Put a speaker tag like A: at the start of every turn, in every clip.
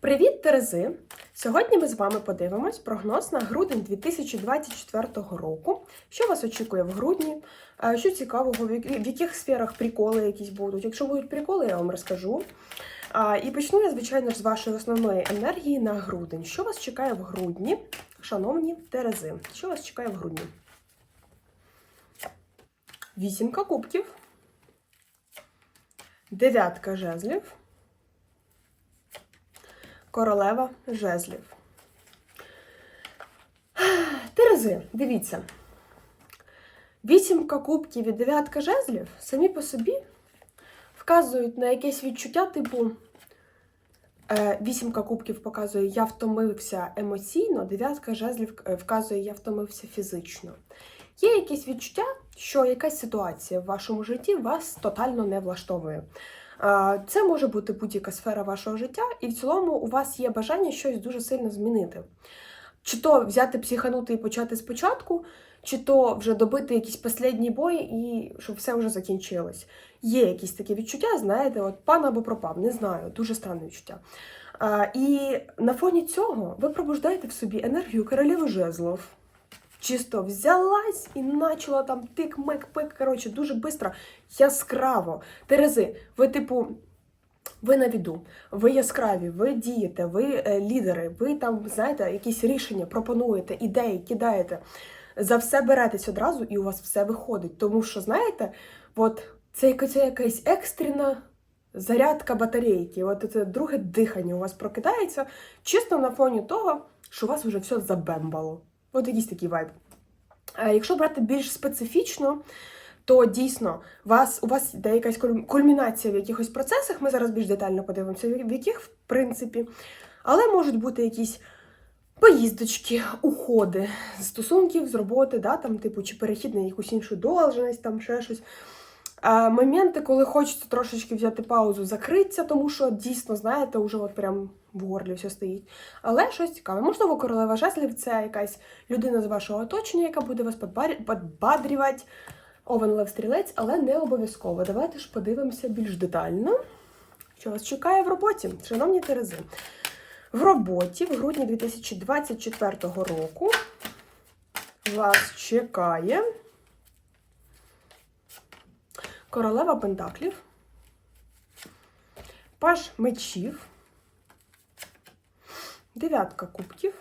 A: Привіт, Терези! Сьогодні ми з вами подивимось прогноз на грудень 2024 року. Що вас очікує в грудні? е, Що цікавого, в яких сферах приколи якісь будуть? Якщо будуть приколи, я вам розкажу. І почну я, звичайно з вашої основної енергії на грудень. Що вас чекає в грудні, шановні Терези? Що вас чекає в грудні? Вісімка кубків, дев'ятка жезлів. Королева жезлів. Терези, дивіться. Вісімка кубків і дев'ятка жезлів самі по собі вказують на якесь відчуття, типу. е, Вісімка кубків показує, я втомився емоційно, дев'ятка жезлів е, вказує, я втомився фізично. Є якесь відчуття, що якась ситуація в вашому житті вас тотально не влаштовує. Це може бути будь-яка сфера вашого життя, і в цілому у вас є бажання щось дуже сильно змінити. Чи то взяти психанути і почати спочатку, чи то вже добити якийсь останній бой і щоб все вже закінчилось. Є якісь такі відчуття, знаєте, от пан або пропав, не знаю, дуже странне відчуття. А, і на фоні цього ви пробуждаєте в собі енергію королеви жезлов. Чисто взялась і почала там тик-мик-пик. Коротше, дуже швидко, яскраво. Терези, ви, типу, ви на віду, ви яскраві, ви дієте, ви е, лідери, ви там, знаєте, якісь рішення пропонуєте, ідеї кидаєте. За все беретесь одразу, і у вас все виходить. Тому що, знаєте, от це якась, екстрена зарядка батарейки. От це друге дихання у вас прокидається чисто на фоні того, що у вас вже все забембало. От якийсь такий вайб. Якщо брати більш специфічно, то дійсно вас, у вас йде якась кульмінація в якихось процесах. Ми зараз більш детально подивимося, в яких, в принципі. Але можуть бути якісь поїздочки, уходи з стосунків, з роботи, да, там, типу, чи перехід на якусь іншу должність, там ще щось. А, моменти, коли хочеться трошечки взяти паузу, закритися, тому що дійсно, знаєте, вже от прям в горлі все стоїть. Але щось цікаве. Можливо, королева жезлів це якась людина з вашого оточення, яка буде вас подбадрювати. Овен Лев Стрілець, але не обов'язково. Давайте ж подивимося більш детально, що вас чекає в роботі, шановні Терези. В роботі в грудні 2024 року вас чекає королева Пентаклів, паш мечів, дев'ятка кубків,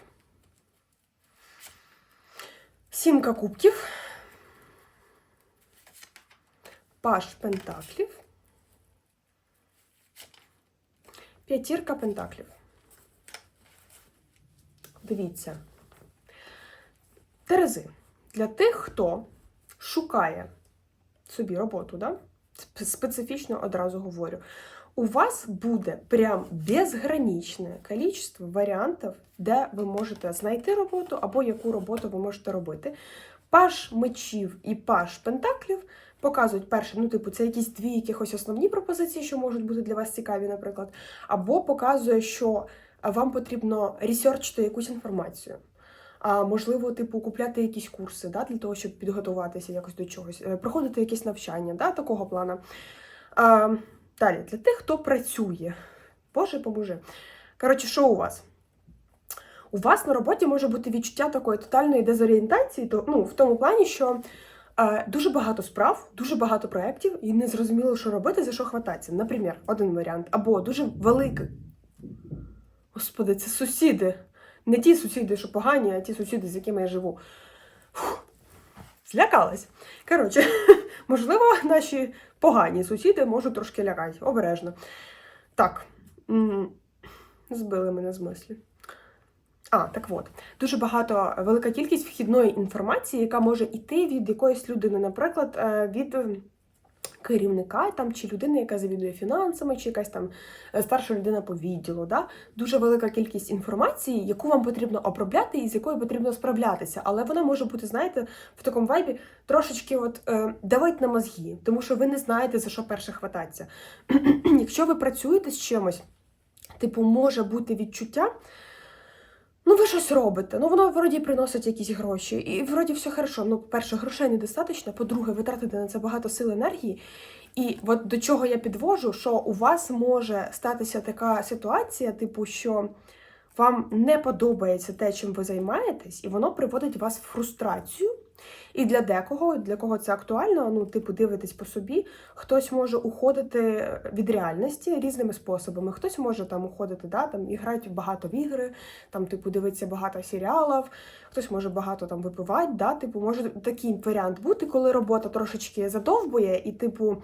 A: сімка кубків, паш пентаклів, п'ятірка пентаклів. Дивіться. Терези. Для тих, хто шукає собі роботу, да? Специфічно одразу говорю. У вас буде прям безграничне кількість варіантів, де ви можете знайти роботу або яку роботу ви можете робити. Паш мечів і паш пентаклів показують перше, ну, типу, це якісь дві якихось основні пропозиції, що можуть бути для вас цікаві, наприклад, або показує, що вам потрібно ресерчити якусь інформацію. А можливо, типу, купляти якісь курси да, для того, щоб підготуватися якось до чогось, е, проходити якісь навчання, да, такого плану. Далі, для тих, хто працює. Боже, поможи. Коротше, що у вас? У вас на роботі може бути відчуття такої тотальної дезорієнтації, то, ну, в тому плані, що е, дуже багато справ, дуже багато проєктів, і не зрозуміло, що робити, за що хвататися. Наприклад, один варіант, або дуже великий. Господи, це сусіди. Не ті сусіди, що погані, а ті сусіди, з якими я живу. Фух, злякалась. Коротше, можливо, наші погані сусіди можуть трошки лягати. Обережно. Так. Збили мене з мислі. А, так от. Дуже багато, велика кількість вхідної інформації, яка може йти від якоїсь людини, наприклад, е, від е, керівника там, чи людини, яка завідує фінансами, чи якась там е, старша людина по відділу. Да? Дуже велика кількість інформації, яку вам потрібно обробляти і з якою потрібно справлятися. Але вона може бути, знаєте, в такому вайбі трошечки от, е, давить на мозги, тому що ви не знаєте, за що перше хвататися. Якщо ви працюєте з чимось, типу, може бути відчуття. Ну, ви щось робите, ну воно вроді приносить якісь гроші, і вроді все хорошо. Ну, перше, грошей недостатньо, по-друге, ви тратите на це багато сил енергії. І от до чого я підвожу, що у вас може статися така ситуація, типу, що вам не подобається те, чим ви займаєтесь, і воно приводить вас в фрустрацію. І для декого, для кого це актуально, ну, типу, дивитесь по собі, хтось може уходити від реальності різними способами. Хтось може там уходити, да, там, і грати багато в ігри, там, типу, дивитися багато серіалів, хтось може багато там випивати, да, типу, може такий варіант бути, коли робота трошечки задовбує, і, типу,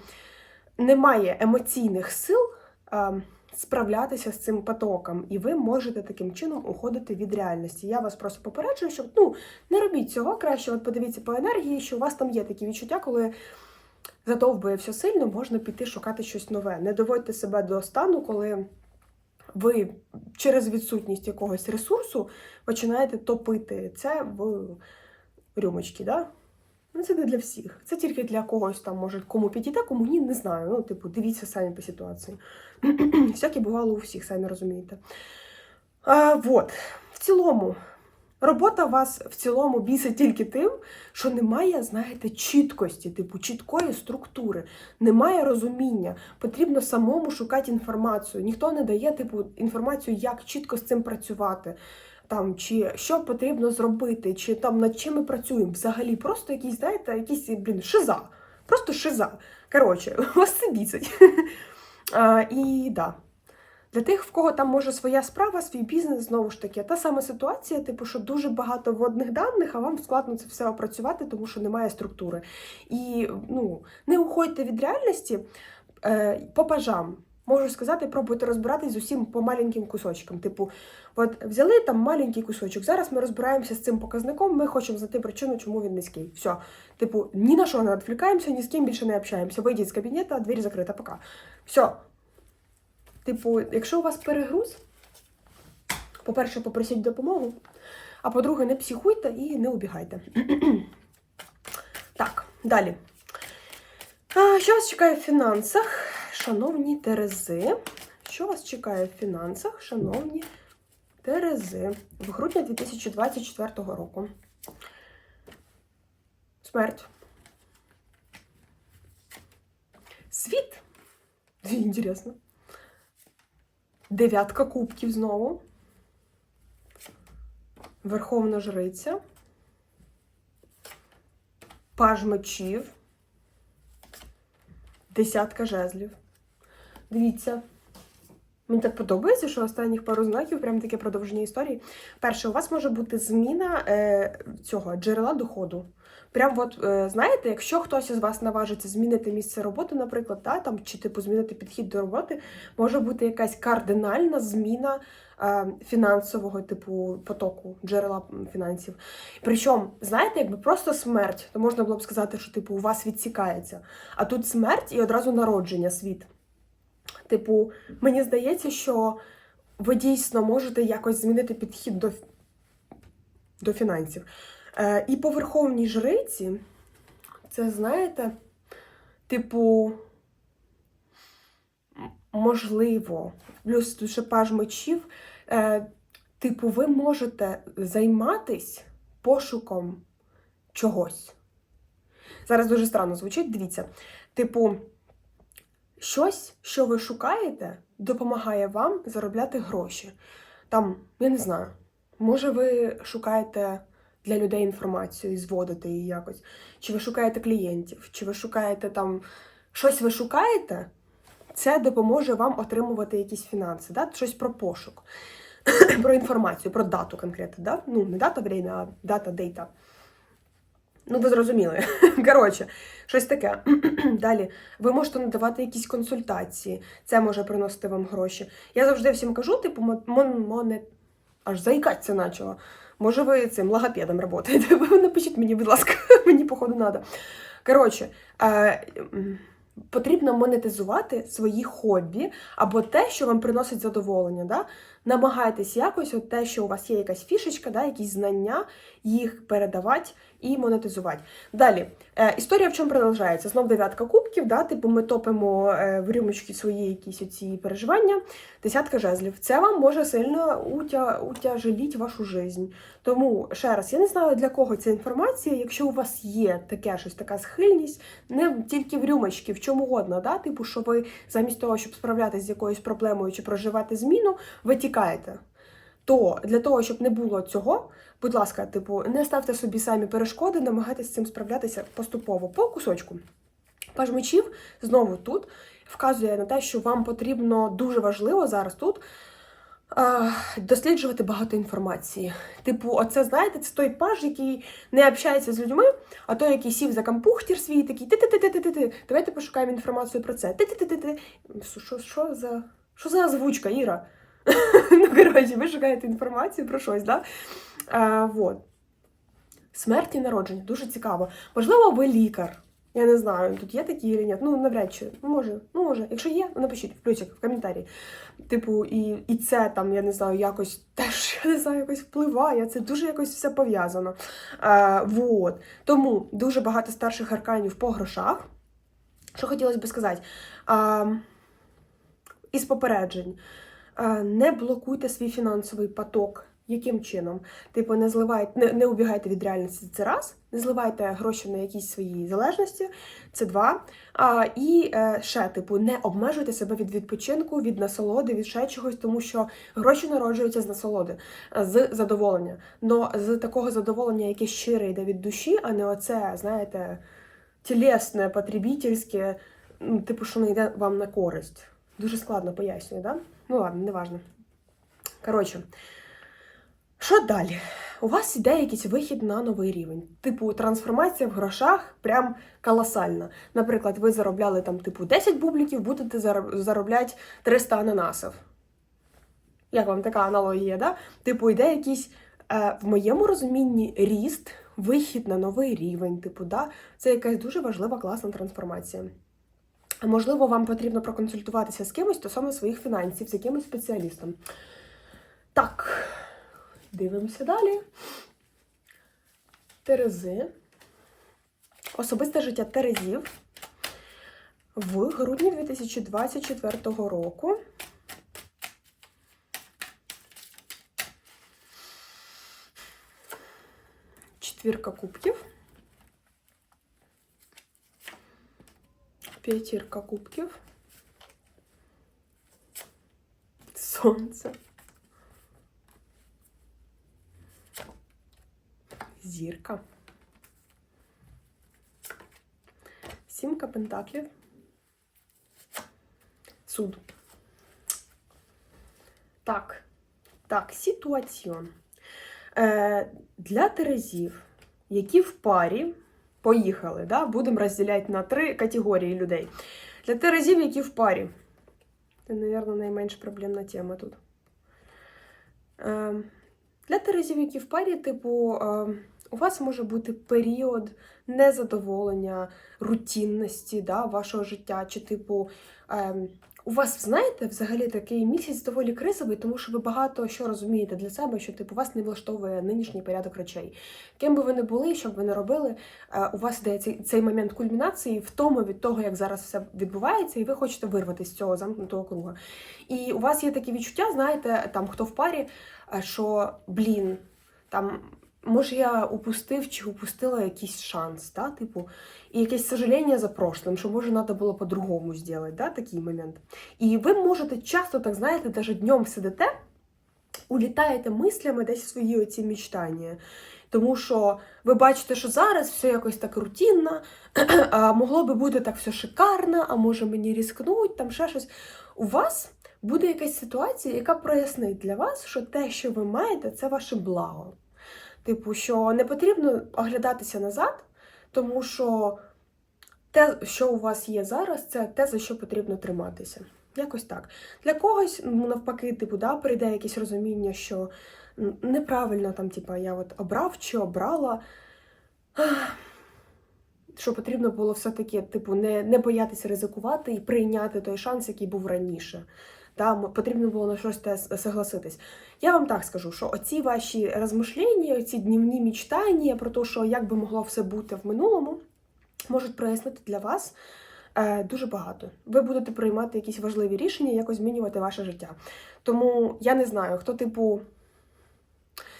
A: немає емоційних сил. А, Справлятися з цим потоком, і ви можете таким чином уходити від реальності. Я вас просто попереджую, що ну не робіть цього краще. От подивіться по енергії, що у вас там є такі відчуття, коли задовбує все сильно, можна піти шукати щось нове. Не доводьте себе до стану, коли ви через відсутність якогось ресурсу починаєте топити це в рюмочки. Да? Ну, це не для всіх. Це тільки для когось там, може, кому підійде, кому ні, не знаю. Ну, типу, дивіться самі по ситуації. Всяке бувало у всіх, самі розумієте. А, вот. В цілому, робота вас в цілому бісить тільки тим, що немає, знаєте, чіткості, типу, чіткої структури, немає розуміння. Потрібно самому шукати інформацію. Ніхто не дає, типу, інформацію, як чітко з цим працювати. Там, чи що потрібно зробити, чи там над чим ми працюємо. Взагалі, просто якісь, знаєте, якісь, блін, шиза. Просто шиза. Коротше, вас це бісить. І да. Для тих, в кого там може своя справа, свій бізнес, знову ж таки, та сама ситуація, типу, що дуже багато водних даних, а вам складно це все опрацювати, тому що немає структури. І ну, не уходьте від реальності е, по пажам. Можу сказати, пробуйте розбиратись з усім по маленьким кусочкам. Типу, от взяли там маленький кусочок. Зараз ми розбираємося з цим показником. Ми хочемо знайти причину, чому він низький. Все. Типу, ні на що не відвлікаємося, ні з ким більше не общаємося. Вийдіть з кабінету, двері закрита, пока. Все. Типу, якщо у вас перегруз, по-перше, попросіть допомогу, а по-друге, не психуйте і не убігайте. так, далі. А, що вас чекає в фінансах, шановні Терези? Що вас чекає в фінансах, шановні Терези, в грудні 2024 року? Смерть. Світ. Інтересно. Дев'ятка кубків знову. Верховна жриця. Паж мечів. Десятка жезлів. Дивіться. Мені так подобається, що останніх пару знаків прям таке продовження історії. Перше, у вас може бути зміна е, цього джерела доходу. Прям от, е, знаєте, якщо хтось із вас наважиться змінити місце роботи, наприклад, да, там, чи типу змінити підхід до роботи, може бути якась кардинальна зміна е, фінансового типу потоку, джерела фінансів. Причому, знаєте, якби просто смерть, то можна було б сказати, що типу у вас відсікається. А тут смерть і одразу народження світ. Типу, мені здається, що ви дійсно можете якось змінити підхід до, до фінансів. Е, і по верховній жриці, це знаєте, типу, можливо, плюс тут ще паж мечів, е, типу, ви можете займатись пошуком чогось. Зараз дуже странно звучить, дивіться. Типу, щось, що ви шукаєте, допомагає вам заробляти гроші. Там, я не знаю, може, ви шукаєте для людей інформацію і зводите її якось. Чи ви шукаєте клієнтів, чи ви шукаєте там щось ви шукаєте, це допоможе вам отримувати якісь фінанси, да? щось про пошук, про інформацію, про дату конкретно. Да? Ну, не дата время, а дата дейта. Ну, ви зрозуміли. Коротше, щось таке. Далі, ви можете надавати якісь консультації, це може приносити вам гроші. Я завжди всім кажу, типу, мон, аж заїкатися почала. Може, ви цим логопедом працюєте? Напишіть мені, будь ласка, мені, походу, треба. Коротше, е, потрібно монетизувати свої хобі або те, що вам приносить задоволення. Да? Намагайтесь якось от те, що у вас є якась фішечка, да, якісь знання, їх передавати і монетизувати. Далі, е, історія в чому продовжується? Знов дев'ятка кубків, да, типу ми топимо е, в рюмочки свої якісь оці переживання. Десятка жезлів. Це вам може сильно утя, утяжеліть вашу жизнь. Тому ще раз, я не знаю для кого ця інформація. Якщо у вас є таке щось, така схильність, не тільки в рюмочки, в чому угодно, да? типу, що ви замість того, щоб справлятися з якоюсь проблемою чи проживати зміну, ви тікаєте. То для того, щоб не було цього, будь ласка, типу, не ставте собі самі перешкоди, намагайтесь з цим справлятися поступово по кусочку. Паж мечів знову тут вказує на те, що вам потрібно дуже важливо зараз тут досліджувати багато інформації. Типу, оце, знаєте, це той паж, який не общається з людьми, а той, який сів за компухтір свій, такий ти-ти-ти-ти-ти-ти. Давайте пошукаємо інформацію про це. Ти-ти-ти-ти-ти. Що за озвучка, Іра? ну, коротше, ви шукаєте інформацію про щось, да? А, вот. Смерть і народження дуже цікаво. Можливо, ви лікар. Я не знаю, тут є такі чи ні. Ну, навряд чи. Ну, може, ну, може. Якщо є, напишіть в плюсик, в коментарі. Типу, і, і це там, я не знаю, якось теж я не знаю, якось впливає. Це дуже якось все пов'язано. А, вот. Тому дуже багато старших арканів по грошах. Що хотілося би сказати? А, із попереджень. А, не блокуйте свій фінансовий поток. Яким чином? Типу, не зливайте, не, не убігайте від реальності. Це раз, не зливайте гроші на якісь свої залежності. Це два. А, і е, ще, типу, не обмежуйте себе від відпочинку, від насолоди, від ще чогось, тому що гроші народжуються з насолоди, е, з задоволення. Но з такого задоволення, яке щире йде від душі, а не оце, знаєте, тілесне, потребітельське, ну, типу, що не йде вам на користь. Дуже складно пояснюю, да? Ну ладно, неважно. Коротше. Що далі? У вас іде якийсь вихід на новий рівень. Типу, трансформація в грошах прям колосальна. Наприклад, ви заробляли там, типу, 10 бубліків, будете заробляти 300 ананасів. Як вам така аналогія, да? Типу, йде якийсь, е, в моєму розумінні, ріст, вихід на новий рівень. Типу, да? Це якась дуже важлива, класна трансформація. Можливо, вам потрібно проконсультуватися з кимось стосовно своїх фінансів, з якимось спеціалістом. Так. Дивимося далі. Терези. Особисте життя Терезів в грудні 2024 року. Четвірка кубків. П'ятірка кубків. Сонце. зірка. Сімка пентаклів. Суд. Так, так, ситуаціон. Е, Для терезів, які в парі поїхали, да, будемо розділяти на три категорії людей. Для терезів, які в парі. Це, мабуть, найменш проблемна тема тут. Е, Для терезів, які в парі, типу. Е, у вас може бути період незадоволення, рутинності да, вашого життя, чи, типу, ем, у вас, знаєте, взагалі такий місяць доволі кризовий, тому що ви багато що розумієте для себе, що типу вас не влаштовує нинішній порядок речей. Ким би ви не були, що б ви не робили, е, у вас йде цей, момент кульмінації, втоми від того, як зараз все відбувається, і ви хочете вирватися з цього замкнутого круга. І у вас є такі відчуття, знаєте, там хто в парі, е, що блін, там. Може, я упустив чи упустила якийсь шанс, да? типу, і якесь сожаління за прошлым, що може треба було по-другому зробити, да? такий момент. І ви можете часто, так знаєте, навіть днем сидите, улітаєте мислями десь в свої оці мечтання. Тому що ви бачите, що зараз все якось так рутинно, а могло би бути так все шикарно, а може мені різкнуть, там ще щось. У вас буде якась ситуація, яка прояснить для вас, що те, що ви маєте, це ваше благо. Типу, що не потрібно оглядатися назад, тому що те, що у вас є зараз, це те, за що потрібно триматися. Якось так. Для когось, ну, навпаки, типу, да, прийде якесь розуміння, що неправильно там, типу, я от обрав чи обрала. Що потрібно було все-таки, типу, не не боятися ризикувати і прийняти той шанс, який був раніше. Да, м- потрібно було на щось те согласитись. Я вам так скажу, що оці ваші розмишлення, оці днівні мічтання про те, що як би могло все бути в минулому, можуть прояснити для вас е, дуже багато. Ви будете приймати якісь важливі рішення, якось змінювати ваше життя. Тому я не знаю, хто, типу,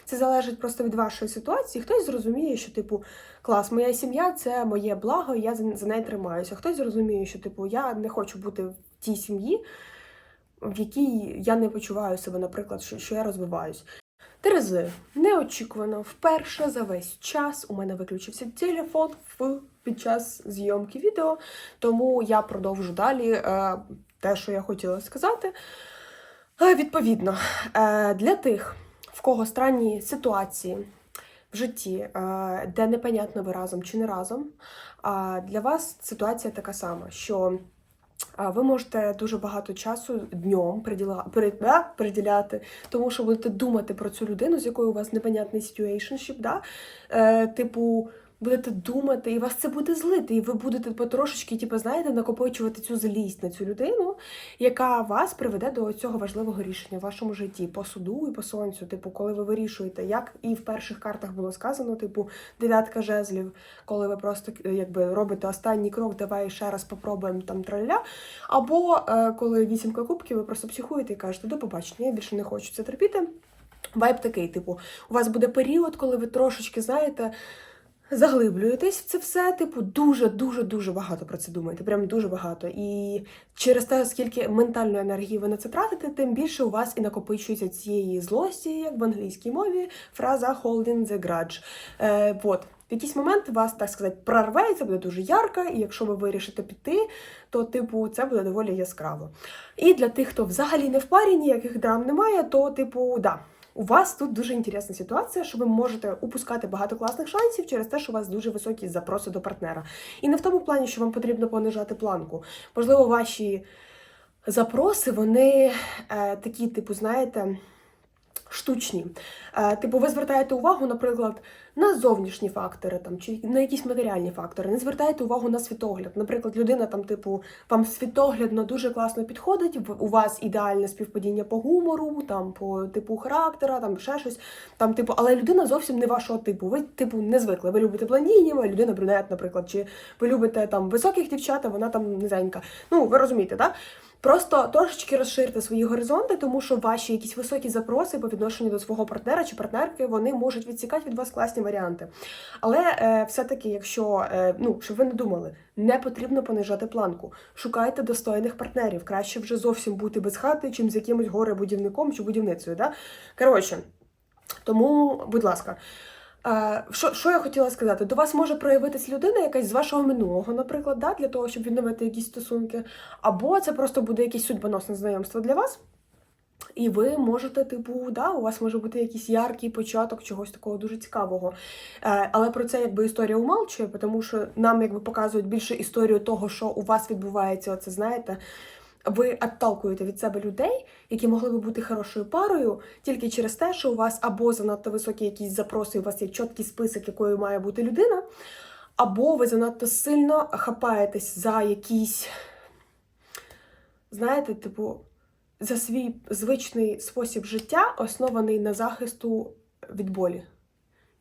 A: це залежить просто від вашої ситуації. Хтось зрозуміє, що, типу, клас, моя сім'я це моє благо, я за неї тримаюся. Хтось зрозуміє, що, типу, я не хочу бути в тій сім'ї, в якій я не почуваю себе, наприклад, що, що я розвиваюсь. Терези, неочікувано, вперше за весь час у мене виключився телефон в, під час зйомки відео, тому я продовжу далі е, те, що я хотіла сказати. Е, відповідно, е, для тих, в кого странні ситуації в житті, е, де непонятно ви разом чи не разом, для вас ситуація така сама, що ви можете дуже багато часу днем приділяти, тому що будете думати про цю людину, з якою у вас непонятний situationship, да? е, типу, будете думати, і вас це буде злити, і ви будете потрошечки, типу, знаєте, накопичувати цю злість на цю людину, яка вас приведе до цього важливого рішення в вашому житті по суду і по сонцю. Типу, коли ви вирішуєте, як і в перших картах було сказано, типу, дев'ятка жезлів, коли ви просто якби робите останній крок, давай ще раз попробуємо там траля. Або е, коли вісімка кубків, ви просто психуєте і кажете, до побачення, я більше не хочу це терпіти. Вайб такий, типу, у вас буде період, коли ви трошечки, знаєте, заглиблюєтесь в це все, типу, дуже, дуже, дуже багато про це думаєте. Прям дуже багато. І через те, скільки ментальної енергії ви на це тратите, тим більше у вас і накопичується цієї злості, як в англійській мові, фраза holding the grudge. Е, вот. В якийсь момент вас, так сказати, прорве, це буде дуже ярко, і якщо ви вирішите піти, то, типу, це буде доволі яскраво. І для тих, хто взагалі не в парі, ніяких драм немає, то, типу, да. У вас тут дуже інтересна ситуація, що ви можете упускати багато класних шансів через те, що у вас дуже високі запроси до партнера. І не в тому плані, що вам потрібно понижати планку. Можливо, ваші запроси, вони е, такі, типу, знаєте, штучні. Е, типу, ви звертаєте увагу, наприклад, на зовнішні фактори там, чи на якісь матеріальні фактори. Не звертаєте увагу на світогляд. Наприклад, людина там, типу, вам світоглядно дуже класно підходить, у вас ідеальне співпадіння по гумору, там, по типу характера, там ще щось. Там, типу, але людина зовсім не вашого типу. Ви, типу, не звикли. Ви любите блондинів, а людина брюнет, наприклад, чи ви любите там високих дівчат, а вона там низенька. Ну, ви розумієте, так? Просто трошечки розширте свої горизонти, тому що ваші якісь високі запроси по відношенню до свого партнера чи партнерки вони можуть відсікати від вас класні варіанти. Але е, все-таки, якщо е, ну щоб ви не думали, не потрібно понижати планку. Шукайте достойних партнерів. Краще вже зовсім бути без хати, чим з якимось горе-будівником чи будівницею. Да? Коротше, тому, будь ласка. Що, що я хотіла сказати? До вас може проявитись людина якась з вашого минулого, наприклад, да, для того, щоб відновити якісь стосунки, або це просто буде якесь судьбоносне знайомство для вас. І ви можете, типу, да, у вас може бути якийсь яркий початок чогось такого дуже цікавого. Е, але про це якби історія умалчує, тому що нам якби показують більше історію того, що у вас відбувається, оце знаєте. Ви відталкуєте від себе людей, які могли би бути хорошою парою, тільки через те, що у вас або занадто високі якісь запроси, у вас є чіткий список, якою має бути людина, або ви занадто сильно хапаєтесь за якийсь, знаєте, типу, за свій звичний спосіб життя, оснований на захисту від болі.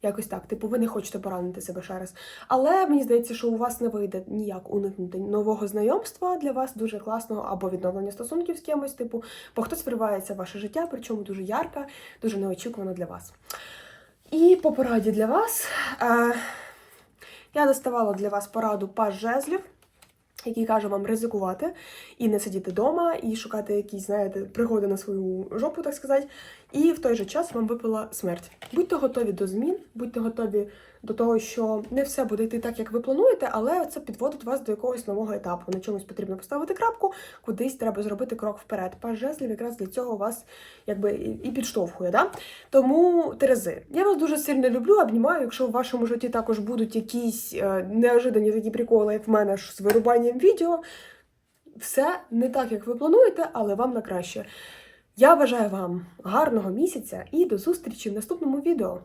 A: Якось так, типу, ви не хочете поранити себе ще раз. Але мені здається, що у вас не вийде ніяк уникнути нового знайомства для вас дуже класного або відновлення стосунків з кимось, типу, бо хтось вривається в ваше життя, причому дуже ярка, дуже неочікувано для вас. І по пораді для вас е, я доставала для вас пораду паж жезлів, який каже вам ризикувати і не сидіти вдома, і шукати якісь, знаєте, пригоди на свою жопу, так сказати. І в той же час вам випала смерть. Будьте готові до змін, будьте готові до того, що не все буде йти так, як ви плануєте, але це підводить вас до якогось нового етапу. На чомусь потрібно поставити крапку, кудись треба зробити крок вперед. Паж жезлів якраз для цього вас якби і підштовхує. Да? Тому Терези, я вас дуже сильно люблю, обнімаю. Якщо в вашому житті також будуть якісь е, неожидані такі приколи, як в мене ж з вирубанням відео. Все не так, як ви плануєте, але вам на краще. Я бажаю вам гарного місяця і до зустрічі в наступному відео.